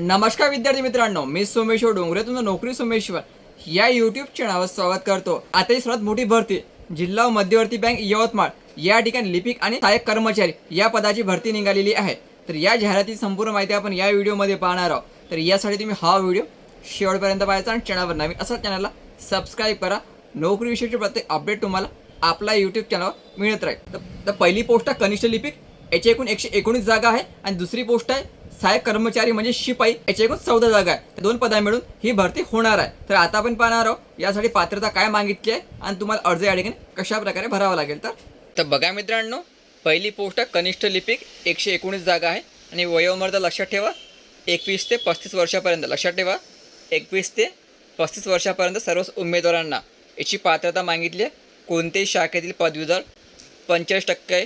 नमस्कार विद्यार्थी मित्रांनो मी सोमेश्वर डोंगरे तुमचं नोकरी सोमेश्वर. या युट्यूब चॅनलवर स्वागत करतो. आता ही सर्वात मोठी भरती जिल्हा मध्यवर्ती बँक यवतमाळ. या ठिकाणी लिपिक आणि सहाय्यक कर्मचारी या पदाची भरती निघालेली आहे. तर या जाहिरातीची संपूर्ण माहिती आपण या व्हिडिओमध्ये पाहणार आहोत. तर यासाठी तुम्ही हा व्हिडिओ शेवटपर्यंत पाहायचा आणि चॅनलवर नवीन असा चॅनलला सबस्क्राईब करा. नोकरीविषयीचे प्रत्येक अपडेट तुम्हाला आपला यूट्यूब चॅनलवर मिळत राहील. तर पहिली पोस्ट आहे कनिष्ठ लिपिक याची एकूण एकशे एकोणीस जागा आहे आणि दुसरी पोस्ट आहे सहाय्यक कर्मचारी म्हणजे शिपाई याची एकूण चौदा जागा आहे त्या दोन पदा मिळून ही भरती होणार आहे. तर आता आपण पाहणार आहोत यासाठी पात्रता काय मागितली आहे आणि तुम्हाला अर्ज या ठिकाणी कशा प्रकारे भरावा लागेल तर? तर बघा मित्रांनो पहिली पोस्ट कनिष्ठ लिपिक एकशे एकोणीस जागा आहे. आणि वयोमर्यादा लक्षात ठेवा एकवीस ते पस्तीस वर्षापर्यंत लक्षात ठेवा एकवीस ते पस्तीस वर्षापर्यंत सर्वच उमेदवारांना याची पात्रता मागितली आहे. कोणत्याही शाखेतील पदवीधर पंचेचाळीस टक्के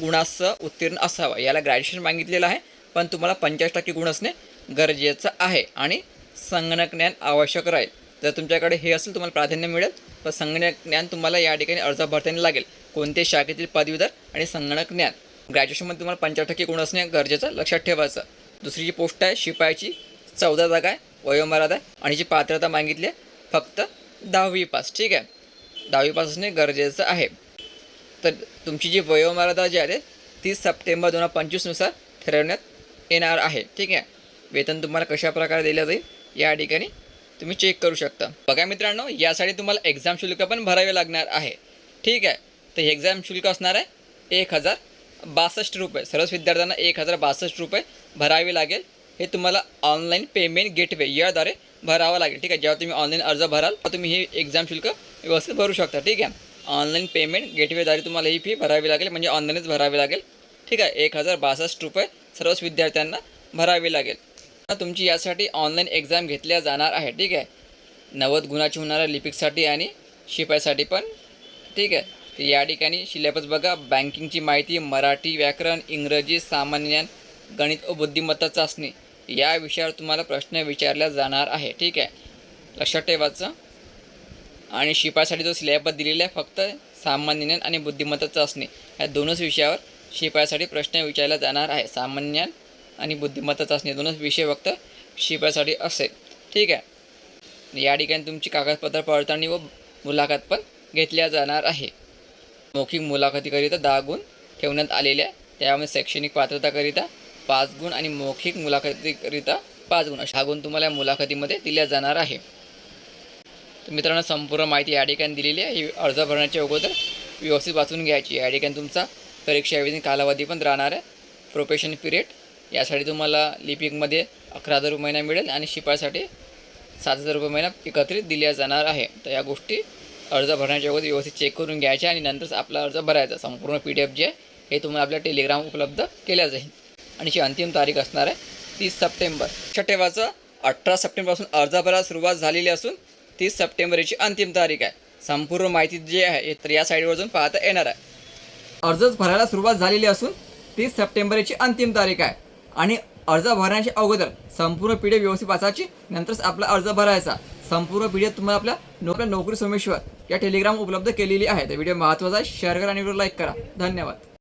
गुणासह उत्तीर्ण असावा याला ग्रॅज्युएशन मागितलेलं आहे. पण तुम्हाला पंचेचाळीस टक्के गुण असणे गरजेचं आहे. आणि संगणक ज्ञान आवश्यक राहील. जर तुमच्याकडे हे असेल तुम्हाला प्राधान्य मिळेल तर संगणक ज्ञान तुम्हाला या ठिकाणी अर्ज भरताना लागेल. कोणते शाखेतील पदवीधर आणि संगणक ज्ञान. ग्रॅज्युएशनमध्ये तुम्हाला पंचेचाळीस टक्के गुण असणे गरजेचं लक्षात ठेवायचं. दुसरी जी पोस्ट आहे शिपायाची चौदा जागा आहे वयोमर्यादा आहे आणि जी पात्रता मागितली आहे फक्त दहावी पास. ठीक आहे? दहावी पास असणे गरजेचं आहे. तर तुमची जी वयोमर्यादा जी आहे तीस सप्टेंबर दोन हजार पंचवीसनुसार ठरवण्यात येणार आहे. ठीक आहे? वेतन तुम्हाला कशा प्रकारे दिलं जाईल या ठिकाणी तुम्ही चेक करू शकता. बघा मित्रांनो यासाठी तुम्हाला एक्झाम शुल्क पण भरावे लागणार आहे. ठीक आहे? तर हे एक्झाम शुल्क असणार आहे एक हजार बासष्ट रुपये. सर्वच विद्यार्थ्यांना एक हजार बासष्ट रुपये भरावे लागेल. हे तुम्हाला ऑनलाईन पेमेंट गेटवे याद्वारे भरावं लागेल. ठीक आहे? जेव्हा तुम्ही ऑनलाईन अर्ज भराल तर तुम्ही ही एक्झाम शुल्क व्यवस्थित भरू शकता. ठीक आहे? ऑनलाईन पेमेंट गेटवेद्वारे तुम्हाला ही फी भरावी लागेल. म्हणजे ऑनलाईनच भरावी लागेल. ठीक आहे? एक हजार बासष्ट रुपये सर्वच विद्यार्थ्यांना भरावी लागेल. तुमची यासाठी ऑनलाईन एक्झाम घेतल्या जाणार आहे ठीक आहे? नव्वद गुणाची होणाऱ्या लिपिकसाठी आणि शिपायसाठी पण ठीक आहे? तर या ठिकाणी सिलेबस बघा. बँकिंगची माहिती मराठी व्याकरण इंग्रजी सामान्य गणित व बुद्धिमत्ता चाचणी या विषयावर तुम्हाला प्रश्न विचारला जाणार आहे ठीक आहे? लक्षात ठेवायचं आणि शिपायसाठी जो सिलेबस दिलेला आहे फक्त सामान्य ज्ञान आणि बुद्धिमत्ता चाचणी. या दोनच विषयावर शिपायासाठी प्रश्न विचारला जाणार आहे. सामान्य आणि बुद्धिमत्ता चाचणी दोनच विषय फक्त शिपायासाठी असेल. ठीक आहे. या ठिकाणी तुमची कागदपत्र पडताळणी व मुलाखत पण घेतल्या जाणार आहे. मौखिक मुलाखतीकरिता दहा गुण ठेवण्यात आलेले आहे त्यामुळे शैक्षणिक पात्रताकरिता पाच गुण आणि मौखिक मुलाखतीकरिता पाच गुण. अशा गुण तुम्हाला या मुलाखतीमध्ये दिल्या जाणार आहे. तर मित्रांनो संपूर्ण माहिती या ठिकाणी दिलेली आहे. ही अर्ज भरण्याच्या अगोदर व्यवस्थित वाचून घ्यायची. या ठिकाणी तुमचा परीक्षा ऐवजी कालावधी पण राहणार आहे. प्रोफेशन पिरियड यासाठी तुम्हाला लिपिकमध्ये अकरा हजार रुपये महिना मिळेल आणि शिपायसाठी सात हजार रुपये महिना एकत्रित दिल्या जाणार आहे. तर या गोष्टी अर्ज भरण्याच्या अगोदर व्यवस्थित चेक करून घ्यायच्या आणि नंतरच आपला अर्ज भरायचा. संपूर्ण पी डी एफ जे हे तुम्हाला आपल्या टेलिग्राम उपलब्ध केल्या जाईल. आणि जी अंतिम तारीख असणार आहे तीस सप्टेंबर. लक्षात ठेवायचं अठरा सप्टेंबरपासून अर्ज भरायला सुरुवात झालेली असून तीस सप्टेंबर याची अंतिम तारीख आहे. संपूर्ण माहिती जी आहे हे तर या साईडवर जाऊन पाहता येणार आहे. अर्जच भरायला सुरुवात झालेली असून तीस सप्टेंबरची अंतिम तारीख आहे. आणि अर्ज भरण्याच्या अगोदर संपूर्ण पिढी व्यवस्थित वाचायची नंतरच आपला अर्ज भरायचा. संपूर्ण पिढी तुम्हाला आपल्या नोकऱ्या नोकरी सोमेश्वर या टेलिग्राम उपलब्ध केलेली आहे. तर व्हिडिओ महत्त्वाचा आहे. शेअर करा आणि व्हिडिओ लाईक करा. धन्यवाद.